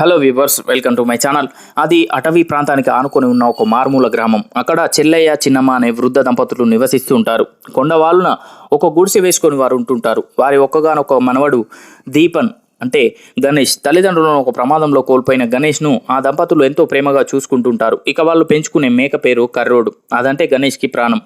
Hello viewers welcome to my channel అది అటవీ ప్రాంతానికి ఆనుకొని ఉన్న ఒక మారుమూల గ్రామం. అక్కడ చెల్లయ్య చిన్నమ్మ అనే వృద్ధ దంపతులు నివసిస్తూ ఉంటారు. కొండవాళ్ళున ఒక గుడిసె వేసుకొని వారు ఉంటుంటారు. వారి ఒక్కగానొక మనవడు దీపన్ అంటే గణేష్ తల్లిదండ్రులను ఒక ప్రమాదంలో కోల్పోయిన గణేష్ను ఆ దంపతులు ఎంతో ప్రేమగా చూసుకుంటుంటారు. ఇక వాళ్ళు పెంచుకునే మేక పేరు కర్రోడు. అదంటే గణేష్కి ప్రాణం.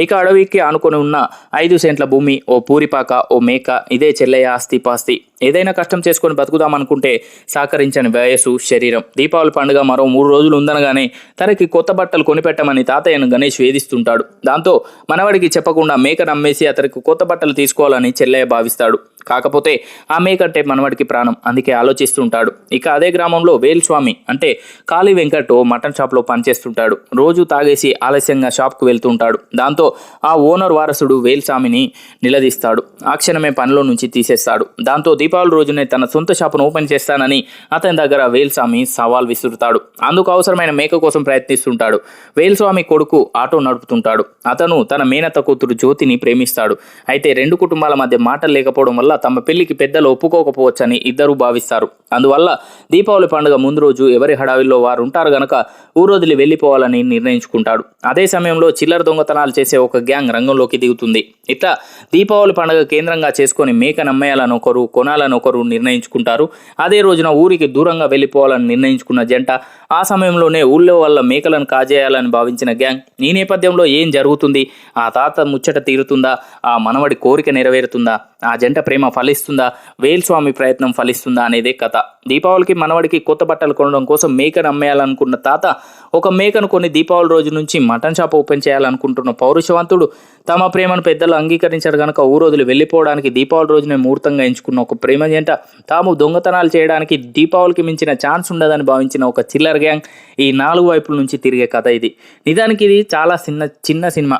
ఇక అడవికి ఆనుకొని ఉన్న ఐదు సెంట్ల భూమి ఓ పూరిపాక ఓ మేక ఇదే చెల్లయ్య ఆస్తి పాస్తి. ఏదైనా కష్టం చేసుకొని బతుకుదామనుకుంటే సహకరించని వయసు శరీరం. దీపావళి పండుగ మరో మూడు రోజులు ఉందనగానే తనకి కొత్త బట్టలు కొనిపెట్టమని తాతయ్యను గణేష్ వేధిస్తుంటాడు. దాంతో మనవడికి చెప్పకుండా మేక నమ్మేసి అతనికి కొత్త బట్టలు తీసుకోవాలని చెల్లయ్య భావిస్తాడు. కాకపోతే ఆ కంటే మనవడికి ప్రాణం. అందుకే ఆలోచిస్తుంటాడు. ఇక అదే గ్రామంలో వేల్స్వామి అంటే కాళీ వెంకట్ మటన్ షాప్లో పనిచేస్తుంటాడు. రోజు తాగేసి ఆలస్యంగా షాప్కు వెళ్తుంటాడు. దాంతో ఆ ఓనర్ వారసుడు వేల్స్వామిని నిలదీస్తాడు. ఆ క్షణమే పనిలో నుంచి తీసేస్తాడు. దాంతో దీపావళి రోజునే తన సొంత షాపును ఓపెన్ చేస్తానని అతని దగ్గర వేల్స్వామి సవాల్ విసురుతాడు. అందుకు అవసరమైన మేక కోసం ప్రయత్నిస్తుంటాడు. వేల్స్వామి కొడుకు ఆటో నడుపుతుంటాడు. అతను తన మేనత్త కూతురు జ్యోతిని ప్రేమిస్తాడు. అయితే రెండు కుటుంబాల మధ్య మాటలు లేకపోవడం వల్ల తమ పెళ్ళికి పెద్దలు ఒప్పుకోకపోవచ్చని ఇద్దరు భావిస్తారు. అందువల్ల దీపావళి పండుగ ముందు రోజు ఎవరి హడావిల్లో వారు ఉంటారు గనక ఊరొదిలి వెళ్ళిపోవాలని నిర్ణయించుకుంటాడు. అదే సమయంలో చిల్లర దొంగతనాలు చేసే ఒక గ్యాంగ్ రంగంలోకి దిగుతుంది. ఇట్లా దీపావళి పండుగ కేంద్రంగా చేసుకొని మేక నమ్మేయాలని ఒకరు కొనాలని ఒకరు నిర్ణయించుకుంటారు. అదే రోజున ఊరికి దూరంగా వెళ్ళిపోవాలని నిర్ణయించుకున్న జంట ఆ సమయంలోనే ఊళ్ళో వాళ్ళ మేకలను కాజేయాలని భావించిన గ్యాంగ్ ఈ నేపథ్యంలో ఏం జరుగుతుంది? ఆ తాత ముచ్చట తీరుతుందా? ఆ మనవడి కోరిక నెరవేరుతుందా? ఆ జంట ప్రేమ ఫలిస్తుందా? వేల్స్వామి ప్రయత్నం ఫలిస్తుందా అనేదే కథ. దీపావళికి మనవడికి కొత్త బట్టలు కొనడం కోసం మేకను అమ్మేయాలనుకున్న తాత ఒక మేకను కొన్ని దీపావళి రోజు నుంచి మటన్ షాప్ ఓపెన్ చేయాలనుకుంటున్న పౌరుషవంతుడు తమ ప్రేమను పెద్దలు అంగీకరించారు కనుక ఊరోజులు వెళ్ళిపోవడానికి దీపావళి రోజునే ముహూర్తంగా ఎంచుకున్న ఒక ప్రేమ జంట. తాము దొంగతనాలు చేయడానికి దీపావళికి మించిన ఛాన్స్ ఉండదని భావించిన ఒక చిల్లర్ గ్యాంగ్ ఈ నాలుగు వైపుల నుంచి తిరిగే కథ ఇది. నిజానికి ఇది చాలా చిన్న చిన్న సినిమా.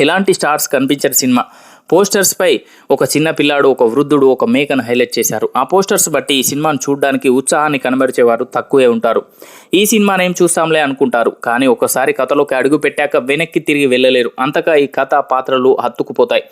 ఎలాంటి స్టార్స్ కనిపించని సినిమా. పోస్టర్స్ పై ఒక చిన్న పిల్లాడు ఒక వృద్ధుడు ఒక మేకను హైలైట్ చేశారు. ఆ పోస్టర్స్ బట్టి ఈ సినిమాను చూడడానికి ఉత్సాహాన్ని కనబరిచేవారు తక్కువే ఉంటారు. ఈ సినిమాను ఏం చూస్తాంలే అనుకుంటారు కానీ ఒకసారి కథలోకి అడుగు పెట్టాక వెనక్కి తిరిగి వెళ్ళలేరు. అంతగా ఈ కథ పాత్రలు హత్తుకుపోతాయి.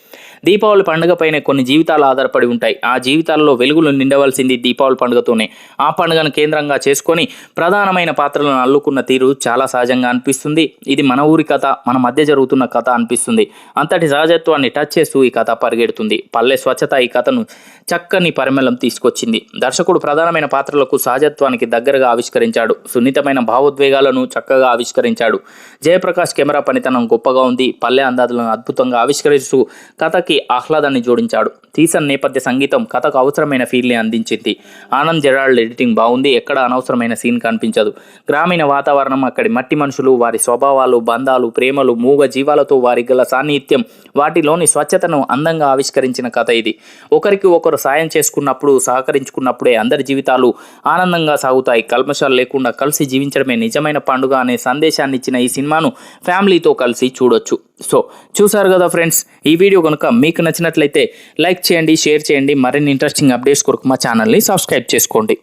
దీపావళి పండుగపైనే కొన్ని జీవితాలు ఆధారపడి ఉంటాయి. ఆ జీవితాల్లో వెలుగులు నిండవలసింది దీపావళి పండుగతోనే. ఆ పండుగను కేంద్రంగా చేసుకొని ప్రధానమైన పాత్రలను అల్లుకున్న తీరు చాలా సహజంగా అనిపిస్తుంది. ఇది మన ఊరి కథ మన మధ్య జరుగుతున్న కథ అనిపిస్తుంది. అంతటి సహజత్వాన్ని టచ్ చేస్తూ ఈ కథ పరిగెడుతుంది. పల్లె స్వచ్ఛత ఈ కథను చక్కని పరిమళం తీసుకొచ్చింది. దర్శకుడు ప్రధానమైన పాత్రలకు సహజత్వానికి దగ్గరగా ఆవిష్కరించాడు. సున్నితమైన భావోద్వేగాలను చక్కగా ఆవిష్కరించాడు. జయప్రకాష్ కెమెరా పనితనం గొప్పగా ఉంది. పల్లె అందాలను అద్భుతంగా ఆవిష్కరిస్తూ కథకి ఆహ్లాదాన్ని జోడించాడు. తీసన్ నేపథ్య సంగీతం కథకు అవసరమైన ఫీల్ని అందించింది. ఆనంద్ జెరాల్డ్ ఎడిటింగ్ బాగుంది. ఎక్కడ అనవసరమైన సీన్ కనిపించదు. గ్రామీణ వాతావరణం అక్కడి మట్టి మనుషులు వారి స్వభావాలు బంధాలు ప్రేమలు మూగ జీవాలతో వారి గల సాన్నిహిత్యం వాటిలోని స్వచ్ఛతను అందంగా ఆవిష్కరించిన కథ ఇది. ఒకరికి ఒకరు సాయం చేసుకున్నప్పుడు సహకరించుకున్నప్పుడే అందరి జీవితాలు ఆనందంగా సాగుతాయి. కల్మషాలు లేకుండా కలిసి జీవించడమే నిజమైన పండుగ అనే సందేశాన్ని ఇచ్చిన ఈ సినిమాను ఫ్యామిలీతో కలిసి చూడొచ్చు. సో చూసారు కదా ఫ్రెండ్స్? ఈ వీడియో కనుక మీకు నచ్చినట్లయితే లైక్ చేయండి షేర్ చేయండి. మరిన్ని ఇంట్రెస్టింగ్ అప్డేట్స్ కొరకు మా ఛానల్ని సబ్స్క్రైబ్ చేసుకోండి.